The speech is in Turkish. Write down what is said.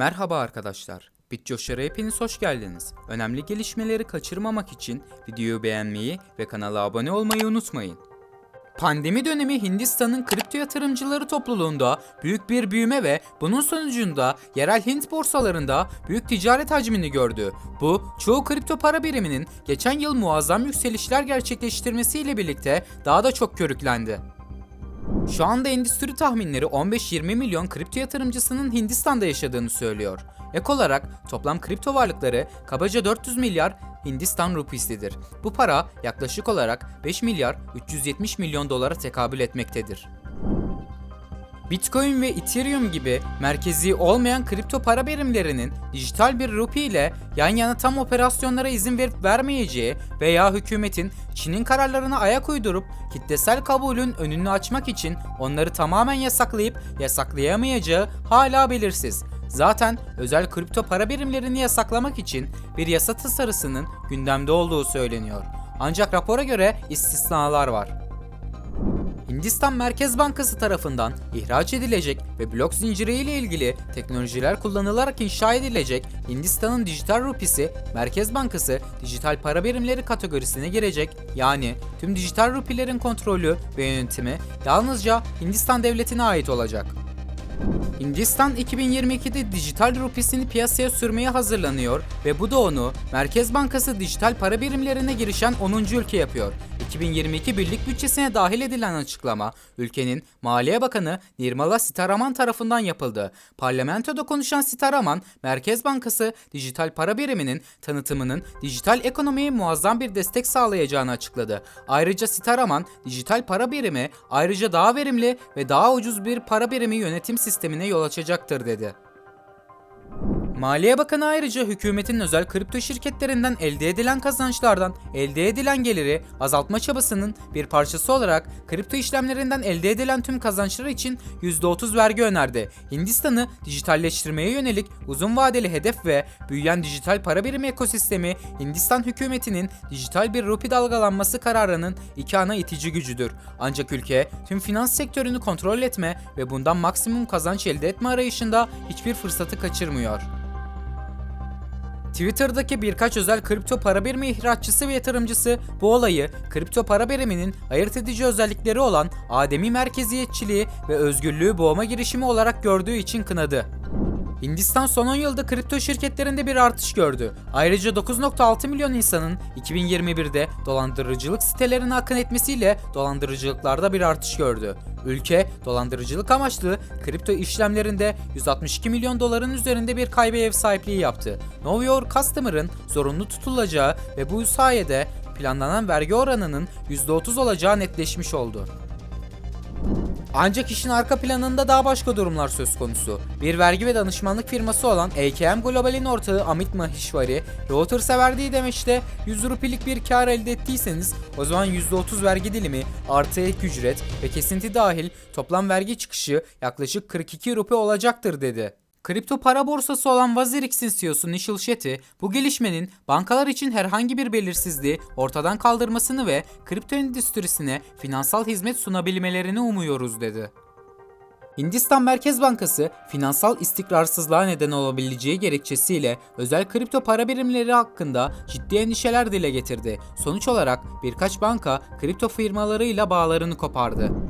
Merhaba arkadaşlar. BitCoşar'a hepiniz hoş geldiniz. Önemli gelişmeleri kaçırmamak için videoyu beğenmeyi ve kanala abone olmayı unutmayın. Pandemi dönemi Hindistan'ın kripto yatırımcıları topluluğunda büyük bir büyüme ve bunun sonucunda yerel Hint borsalarında büyük ticaret hacmini gördü. Bu çoğu kripto para biriminin geçen yıl muazzam yükselişler gerçekleştirmesiyle birlikte daha da çok körüklendi. Şu anda endüstri tahminleri 15-20 milyon kripto yatırımcısının Hindistan'da yaşadığını söylüyor. Ek olarak toplam kripto varlıkları kabaca 400 milyar Hindistan rupisidir. Bu para yaklaşık olarak 5 milyar 370 milyon dolara tekabül etmektedir. Bitcoin ve Ethereum gibi merkezi olmayan kripto para birimlerinin dijital bir rupi ile yan yana tam operasyonlara izin verip vermeyeceği veya hükümetin Çin'in kararlarına ayak uydurup kitlesel kabulün önünü açmak için onları tamamen yasaklayıp yasaklayamayacağı hala belirsiz. Zaten özel kripto para birimlerini yasaklamak için bir yasa tasarısının gündemde olduğu söyleniyor. Ancak rapora göre istisnalar var. Hindistan Merkez Bankası tarafından ihraç edilecek ve blok zinciri ile ilgili teknolojiler kullanılarak inşa edilecek Hindistan'ın dijital rupisi Merkez Bankası dijital para birimleri kategorisine girecek. Yani tüm dijital rupilerin kontrolü ve yönetimi yalnızca Hindistan devletine ait olacak. Hindistan 2022'de dijital rupisini piyasaya sürmeye hazırlanıyor ve bu da onu Merkez Bankası dijital para birimlerine girişen 10. ülke yapıyor. 2022 birlik bütçesine dahil edilen açıklama ülkenin Maliye Bakanı Nirmala Sitaraman tarafından yapıldı. Parlamentoda konuşan Sitaraman, Merkez Bankası dijital para biriminin tanıtımının dijital ekonomiye muazzam bir destek sağlayacağını açıkladı. Ayrıca Sitaraman, dijital para birimi ayrıca daha verimli ve daha ucuz bir para birimi yönetim sistemine yol açacaktır dedi. Maliye Bakanı ayrıca hükümetin özel kripto şirketlerinden elde edilen kazançlardan elde edilen geliri azaltma çabasının bir parçası olarak kripto işlemlerinden elde edilen tüm kazançlar için %30 vergi önerdi. Hindistan'ı dijitalleştirmeye yönelik uzun vadeli hedef ve büyüyen dijital para birimi ekosistemi Hindistan hükümetinin dijital bir rupi dalgalanması kararının iki ana itici gücüdür. Ancak ülke tüm finans sektörünü kontrol etme ve bundan maksimum kazanç elde etme arayışında hiçbir fırsatı kaçırmıyor. Twitter'daki birkaç özel kripto para birimi ihraççısı ve yatırımcısı bu olayı kripto para biriminin ayırt edici özellikleri olan ademi merkeziyetçiliği ve özgürlüğü boğma girişimi olarak gördüğü için kınadı. Hindistan son 10 yılda kripto şirketlerinde bir artış gördü. Ayrıca 9.6 milyon insanın 2021'de dolandırıcılık sitelerine akın etmesiyle dolandırıcılıklarda bir artış gördü. Ülke dolandırıcılık amaçlı kripto işlemlerinde 162 milyon doların üzerinde bir kaybe ev sahipliği yaptı. Know Your Customer'ın zorunlu tutulacağı ve bu sayede planlanan vergi oranının %30 olacağı netleşmiş oldu. Ancak işin arka planında daha başka durumlar söz konusu. Bir vergi ve danışmanlık firması olan AKM Global'in ortağı Amit Maheshwari, Reuters'a verdiği demeçte 100 rupilik bir kar elde ettiyseniz o zaman %30 vergi dilimi artı ek ücret ve kesinti dahil toplam vergi çıkışı yaklaşık 42 rupi olacaktır dedi. Kripto para borsası olan Wazirix'in CEO'su Nishil Shetty, bu gelişmenin bankalar için herhangi bir belirsizliği ortadan kaldırmasını ve kripto endüstrisine finansal hizmet sunabilmelerini umuyoruz dedi. Hindistan Merkez Bankası finansal istikrarsızlığa neden olabileceği gerekçesiyle özel kripto para birimleri hakkında ciddi endişeler dile getirdi. Sonuç olarak birkaç banka kripto firmalarıyla bağlarını kopardı.